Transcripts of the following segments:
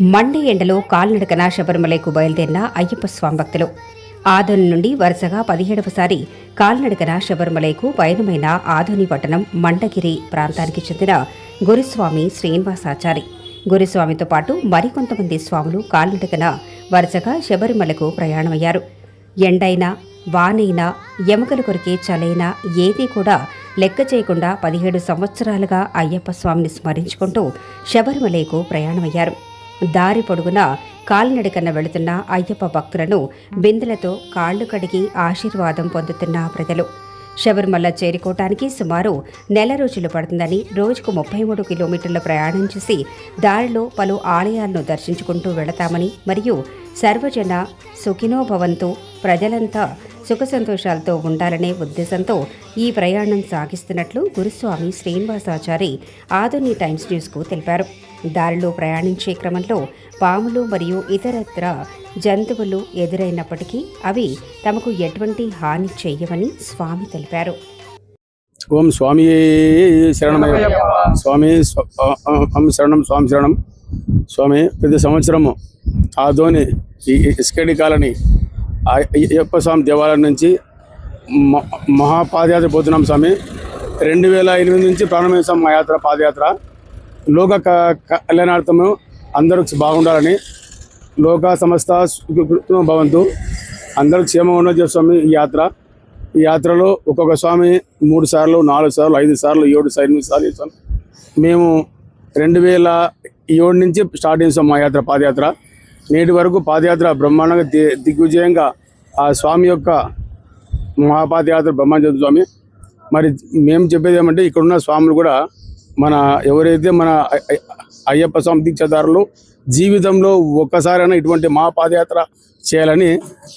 Monday ఎండలో కాలినడకన శబరిమలకు బయలుదేరిన అయ్యప్ప స్వామి భక్తులు. ఆదోని నుండి వరుసగా పదిహేడవసారి కాలినడకన శబరిమలకు పయనమైన ఆదోని పట్టణం మండగిరి ప్రాంతానికి చెందిన గురుస్వామి శ్రీనివాసాచారి. గురుస్వామితో పాటు మరికొంతమంది స్వాములు కాలినడకన వరుసగా శబరిమలకు ప్రయాణమయ్యారు. ఎండైనా వానైనా ఎముకలు కొరికే చలైనా ఏదీ కూడా లెక్క చేయకుండా పదిహేడు సంవత్సరాలుగా అయ్యప్ప స్వామిని స్మరించుకుంటూ శబరిమలకు ప్రయాణమయ్యారు. దారి పొడుగున కాలినడకన వెళుతున్న అయ్యప్ప భక్తులను బిందెలతో కాళ్ళు కడిగి ఆశీర్వాదం పొందుతున్న ప్రజలు. శబరిమల చేరుకోవటానికి సుమారు నెల రోజులు పడుతుందని రోజుకు ముప్పై మూడు కిలోమీటర్ల ప్రయాణం చేసి దారిలో పలు ఆలయాలను దర్శించుకుంటూ వెళతామని మరియు సర్వజన సుఖినోభవంతో ప్రజలంతా సుఖ సంతోషాలతో ఉండాలనే ఉద్దేశంతో ఈ ప్రయాణం సాగిస్తున్నట్లు గురుస్వామి శ్రీనివాసాచారి ఆధుని టైమ్స్ న్యూస్కు తెలిపారు. దారిలో ప్రయాణించే క్రమంలో పాములు మరియు ఇతరత్ర జంతువులు ఎదురైనప్పటికీ అవి తమకు ఎటువంటి హాని చేయవని స్వామి తెలిపారు. ఓం స్వామి శరణమయ్య. స్వామి ఓం శరణం స్వామి శరణం. స్వామి ప్రతి సంవత్సరము ఆధోని ఈ ఇస్కెడి కాలనీ అయ్యప్ప స్వామి దేవాలయం నుంచి మ- మహాపాదయాత్ర పోతున్నాం స్వామి. రెండు వేల ఎనిమిది నుంచి ప్రారంభించాం మా యాత్ర పాదయాత్ర. లోక క- కళ్యాణార్థము అందరూ బాగుండాలని లోక సంస్థ భవంతు అందరూ క్షేమంగా ఉన్నది స్వామి ఈ యాత్ర. ఈ యాత్రలో ఒక్కొక్క స్వామి మూడు సార్లు నాలుగు సార్లు ఐదు సార్లు ఏడు సార్లు ఎనిమిది సార్లు చేస్తాం. మేము రెండు వేల ఏడు నుంచి స్టార్ట్ చేసాం మా యాత్ర పాదయాత్ర. నేటి వరకు పాదయాత్ర బ్రహ్మాండంగా దిగ్విజయంగా ఆ స్వామి యొక్క మహాపాదయాత్ర బ్రహ్మాండ స్వామి. మరి మేము చెప్పేది ఏమంటే ఇక్కడున్న స్వాములు కూడా మన ఎవరైతే మన అయ్యప్ప స్వామి దీక్షదారులు జీవితంలో ఒక్కసారైనా ఇటువంటి మహాపాదయాత్ర చేయాలని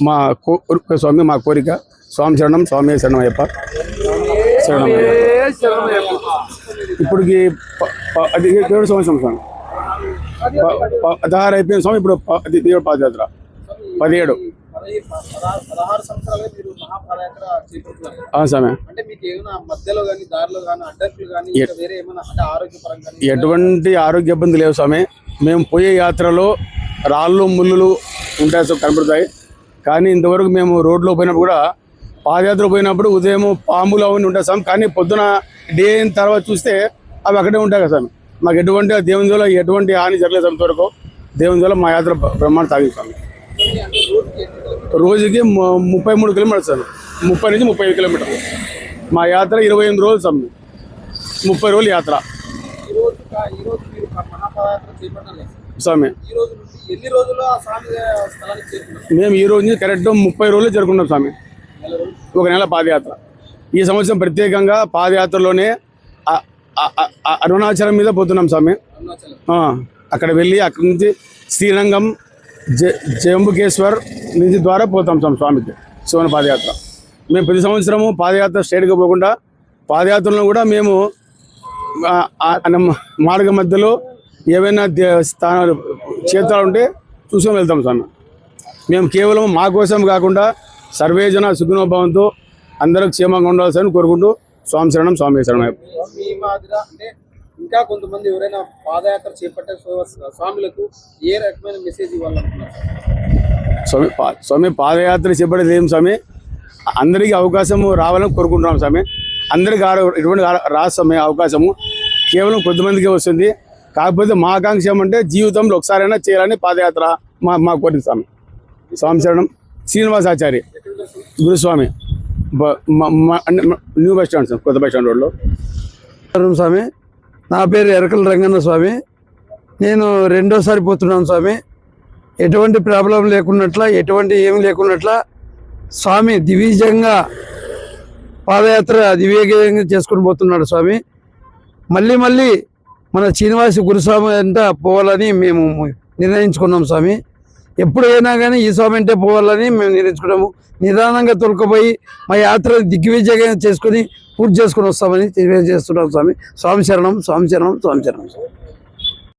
మా కో- స్వామి మా కోరిక. స్వామి శరణం స్వామి శరణం అయ్యప్ప శరణం ఇప్పటికి ప- ప- అది ఏడు సంవత్సరం స్వామి పదహారు అయిపోయిన స్వామి ఇప్పుడు దేవుడి పాదయాత్ర. పదిహేడు. ఎటువంటి ఆరోగ్య ఇబ్బంది లేవు స్వామి. మేము పోయే యాత్రలో రాళ్ళు ముళ్ళులు ఉంటాయి కనబడతాయి కానీ ఇంతవరకు మేము రోడ్లో పోయినప్పుడు కూడా పాదయాత్ర పోయినప్పుడు ఉదయం పాములు అవన్నీ ఉంటాయి స్వామి. కానీ పొద్దున డే అయిన తర్వాత చూస్తే అవి అక్కడే ఉంటాయి కదా స్వామి. మాకు ఎటువంటి దేవుని వల్ల ఎటువంటి హాని జరగలేదు అంతవరకు దేవుని వల్ల మా యాత్ర బ్రహ్మాండ సాగిస్తాను స్వామి. రోజుకి ముప్పై మూడు కిలోమీటర్స్ సార్. ముప్పై నుంచి ముప్పై ఐదు కిలోమీటర్లు. మా యాత్ర ఇరవై ఎనిమిది రోజులు స్వామి. ముప్పై రోజులు యాత్ర. స్వామి. మేము ఈ రోజు నుంచి కరెక్ట్ ముప్పై రోజులు జరుపుకున్నాం స్వామి. ఒక నెల పాదయాత్ర. ఈ సంవత్సరం ప్రత్యేకంగా పాదయాత్రలోనే అరుణాచలం మీద పోతున్నాం స్వామి. అక్కడ వెళ్ళి అక్కడి నుంచి శ్రీరంగం జ జంబుకేశ్వర్ నుంచి ద్వారా పోతాం స్వామి స్వామికి శివన పాదయాత్ర. మేము ప్రతి సంవత్సరము పాదయాత్ర స్టేట్కి పోకుండా పాదయాత్రలో కూడా మేము మార్గ మధ్యలో ఏవైనా దే- స్థానాలు క్షేత్రాలు ఉంటే చూసుకొని వెళ్తాం స్వామి. మేము కేవలం మా కోసం కాకుండా సర్వేజన సుఖినోభవంతో అందరూ క్షేమంగా ఉండాల్సిన కోరుకుంటూ స్వామి శరణం స్వామి శరణం. ఇంకా కొంతమంది ఎవరైనా పాదయాత్ర చేపట్టే స్వ- స్వాములకు ఏ రకమైన మెసేజ్ ఇవ్వాలనుకున్నారు? స్వామి స్వామి పాదయాత్ర చేపట్టేది ఏం స్వామి? అందరికీ అవకాశము రావాలని కోరుకుంటున్నాం స్వామి. అందరికీ రా- రాదు స్వామి అవకాశము కేవలం కొద్దిమందికి వస్తుంది. కాకపోతే మా ఆకాంక్ష ఏమంటే జీవితంలో ఒకసారైనా చేయాలని పాదయాత్ర మా మా కోరిక స్వామి. స్వామి శరణం. శ్రీనివాసాచారి. గురుస్వామి. న్యూ బస్ స్టాండ్ సార్ కొత్త బస్ స్టాండ్ రోడ్లో. స్వామి నా పేరు ఎరకల రంగన్న స్వామి. నేను రెండోసారి పోతున్నాను స్వామి. ఎటువంటి ప్రాబ్లం లేకున్నట్ల ఎటువంటి ఏమి లేకున్నట్ల స్వామి దివ్యంగా పాదయాత్ర దివ్యంగా చేసుకుని పోతున్నాడు స్వామి. మళ్ళీ మళ్ళీ మన శ్రీనివాసి గురుస్వామి అంతా పోవాలని మేము నిర్ణయించుకున్నాం స్వామి. ఎప్పుడైనా కానీ ఈ స్వామి అంటే పోవాలని మేము నిర్ణయించుకున్నాము. నిదానంగా తొలకపోయి మా యాత్ర దిగ్విజయంగా చేసుకుని పూర్తి చేసుకుని వస్తామని తెలియజేస్తున్నాం స్వామి. స్వామి శరణం స్వామి శరణం స్వామి శరణం.